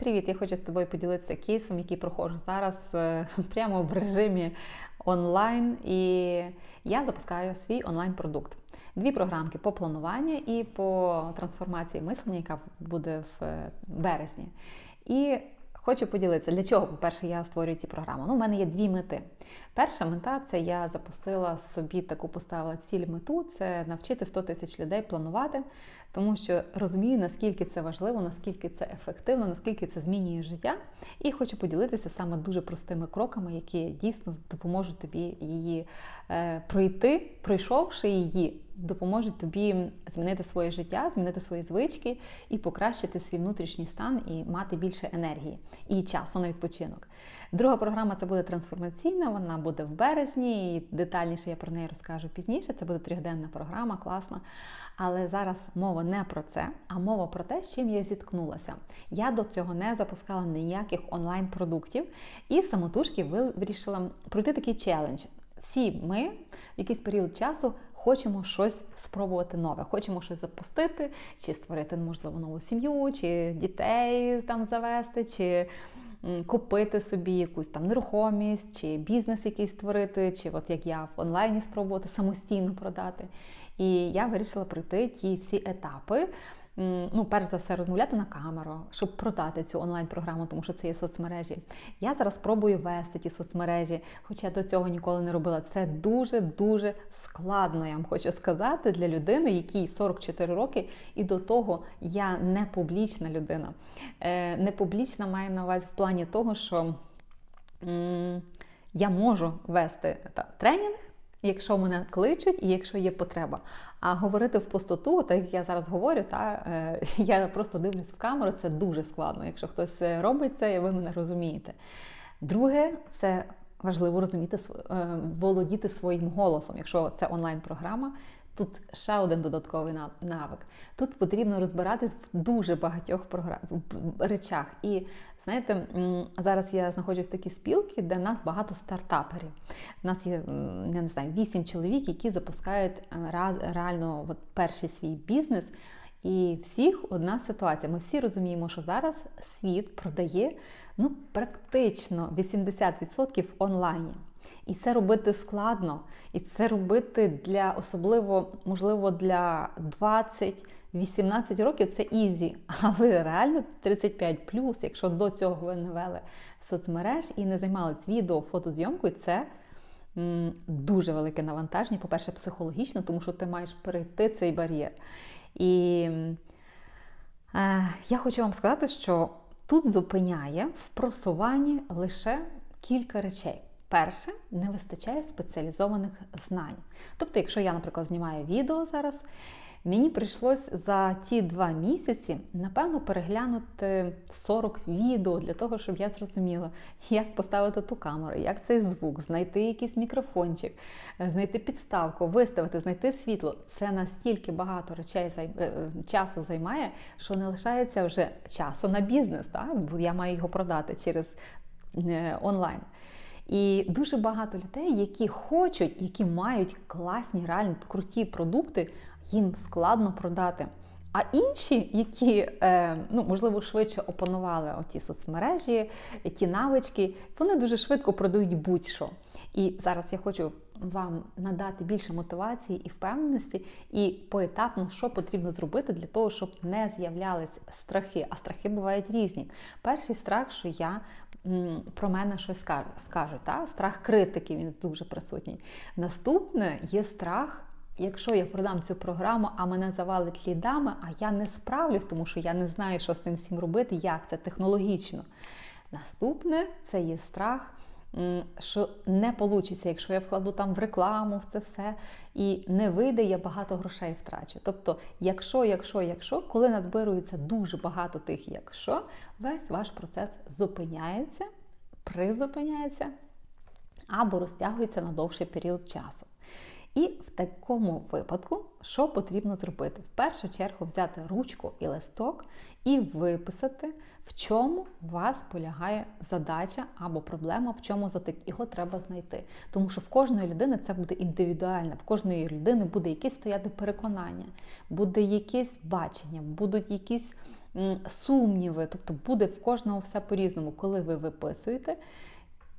Привіт! Я хочу з тобою поділитися кейсом, який проходжу зараз е, прямо в режимі онлайн. І я запускаю свій онлайн-продукт. Дві програмки по плануванню і по трансформації мислення, яка буде в е, березні. І Хочу поділитися, для чого, по-перше, я створюю ці програми. Ну, У мене є дві мети. Перша мета це я запустила собі таку поставила ціль мету це навчити 100 тисяч людей планувати, тому що розумію, наскільки це важливо, наскільки це ефективно, наскільки це змінює життя. І хочу поділитися саме дуже простими кроками, які дійсно допоможуть тобі її е, пройти, пройшовши її допоможуть тобі змінити своє життя, змінити свої звички і покращити свій внутрішній стан і мати більше енергії і часу на відпочинок. Друга програма це буде трансформаційна, вона буде в березні, і детальніше я про неї розкажу пізніше. Це буде трьохденна програма, класна. Але зараз мова не про це, а мова про те, з чим я зіткнулася. Я до цього не запускала ніяких онлайн-продуктів і самотужки вирішила пройти такий челендж. Всі ми в якийсь період часу хочемо щось спробувати нове, хочемо щось запустити, чи створити, можливо, нову сім'ю, чи дітей там завести, чи купити собі якусь там нерухомість, чи бізнес якийсь створити, чи от як я в онлайні спробувати самостійно продати. І я вирішила пройти ті всі етапи ну, перш за все, розмовляти на камеру, щоб продати цю онлайн-програму, тому що це є соцмережі. Я зараз спробую вести ті соцмережі, хоча я до цього ніколи не робила. Це дуже-дуже складно, я вам хочу сказати, для людини, якій 44 роки, і до того я не публічна людина. Е, не публічна має на увазі в плані того, що я можу вести та, тренінг якщо мене кличуть і якщо є потреба. А говорити в пустоту, так як я зараз говорю, та е, я просто дивлюсь в камеру, це дуже складно. Якщо хтось е, робить це, і ви мене розумієте. Друге, це важливо розуміти, е, володіти своїм голосом, якщо це онлайн-програма. Тут ще один додатковий навик. Тут потрібно розбиратись в дуже багатьох речах. І Знаєте, зараз я знаходжусь в такій спілці, де нас багато стартаперів. У нас є, я не знаю, вісім чоловік, які запускають е, реально от перший свій бізнес. І всіх одна ситуація. Ми всі розуміємо, що зараз світ продає ну, практично 80% в онлайні. І це робити складно. І це робити для особливо, можливо, для 20 18 років це ізі, але реально 35 плюс, якщо до цього ви не вели соцмереж і не займалися відео, фотозйомкою, це м, дуже велике навантаження. По-перше, психологічно, тому що ти маєш перейти цей бар'єр. І е, я хочу вам сказати, що тут зупиняє в просуванні лише кілька речей. Перше, не вистачає спеціалізованих знань. Тобто, якщо я, наприклад, знімаю відео зараз, Мені прийшлось за ті два місяці, напевно, переглянути 40 відео для того, щоб я зрозуміла, як поставити ту камеру, як цей звук, знайти якийсь мікрофончик, е, знайти підставку, виставити, знайти світло. Це настільки багато речей е, е, часу займає, що не лишається вже часу на бізнес. Так? Бо я маю його продати через онлайн. І дуже багато людей, які хочуть, які мають класні, реально круті продукти, їм складно продати. А інші, які е, ну можливо швидше опанували оті соцмережі, ті навички, вони дуже швидко продають будь-що. І зараз я хочу вам надати більше мотивації і впевненості, і поетапно, що потрібно зробити для того, щоб не з'являлись страхи. А страхи бувають різні. Перший страх, що я про мене щось скажу, та? страх критики, він дуже присутній. Наступне є страх якщо я продам цю програму, а мене завалить лідами, а я не справлюсь, тому що я не знаю, що з тим всім робити, як це технологічно. Наступне це є страх. Що не вийде, якщо я вкладу там в рекламу, в це все, і не вийде, я багато грошей втрачу. Тобто, якщо, якщо, якщо, коли назбирується дуже багато тих, якщо, весь ваш процес зупиняється, призупиняється або розтягується на довший період часу. І в такому випадку, що потрібно зробити? В першу чергу взяти ручку і листок і виписати, в чому у вас полягає задача або проблема, в чому затик. Його треба знайти. Тому що в кожної людини це буде індивідуально, в кожної людини буде якесь стояти переконання, буде якесь бачення, будуть якісь сумніви, тобто буде в кожного все по-різному, коли ви виписуєте.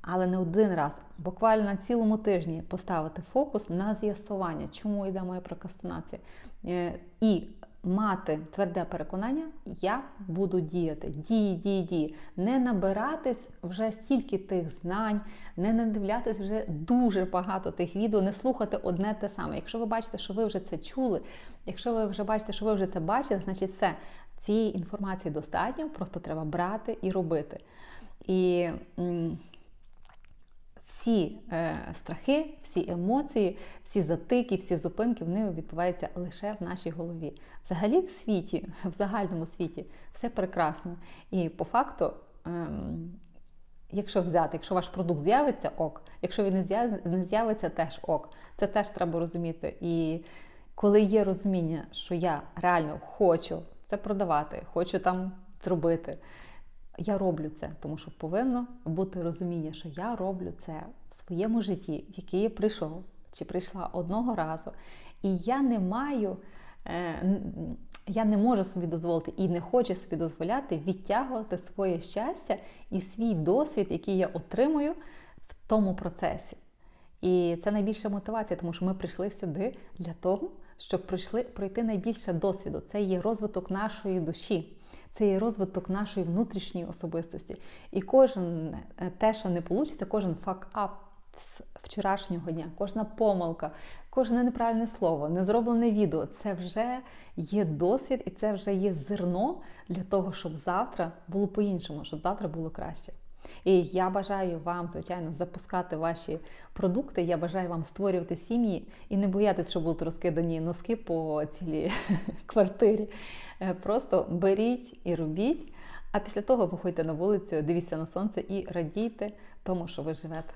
Але не один раз, буквально на цілому тижні поставити фокус на з'ясування, чому йде моя прокрастинація. Е, І мати тверде переконання, я буду діяти. Дії, дії, дії. Не набиратись вже стільки тих знань, не надивлятись вже дуже багато тих відео, не слухати одне те саме. Якщо ви бачите, що ви вже це чули, якщо ви вже бачите, що ви вже це бачили, значить все. Цієї інформації достатньо, просто треба брати і робити. І всі е, страхи, всі емоції, всі затики, всі зупинки вони відбуваються лише в нашій голові. Взагалі в світі, в загальному світі, все прекрасно. І по факту, ем, якщо взяти, якщо ваш продукт з'явиться, ок. Якщо він не з'явиться, теж ок. Це теж треба розуміти. І коли є розуміння, що я реально хочу це продавати, хочу там зробити. Я роблю це, тому що повинно бути розуміння, що я роблю це в своєму житті, в яке я прийшов чи прийшла одного разу, і я не маю, е, я не можу собі дозволити і не хочу собі дозволяти відтягувати своє щастя і свій досвід, який я отримую в тому процесі. І це найбільша мотивація, тому що ми прийшли сюди для того, щоб пройти найбільше досвіду. Це є розвиток нашої душі, це є розвиток нашої внутрішньої особистості. І кожен е, те, що не вийде, кожен фак-ап з вчорашнього дня, кожна помилка, кожне неправильне слово, незроблене відео це вже є досвід і це вже є зерно для того, щоб завтра було по-іншому, щоб завтра було краще. І я бажаю вам, звичайно, запускати ваші продукти. Я бажаю вам створювати сім'ї і не боятися, що будуть розкидані носки по цілій квартирі. Е, Просто беріть і робіть. А після того виходьте на вулицю, дивіться на сонце і радійте тому, що ви живете.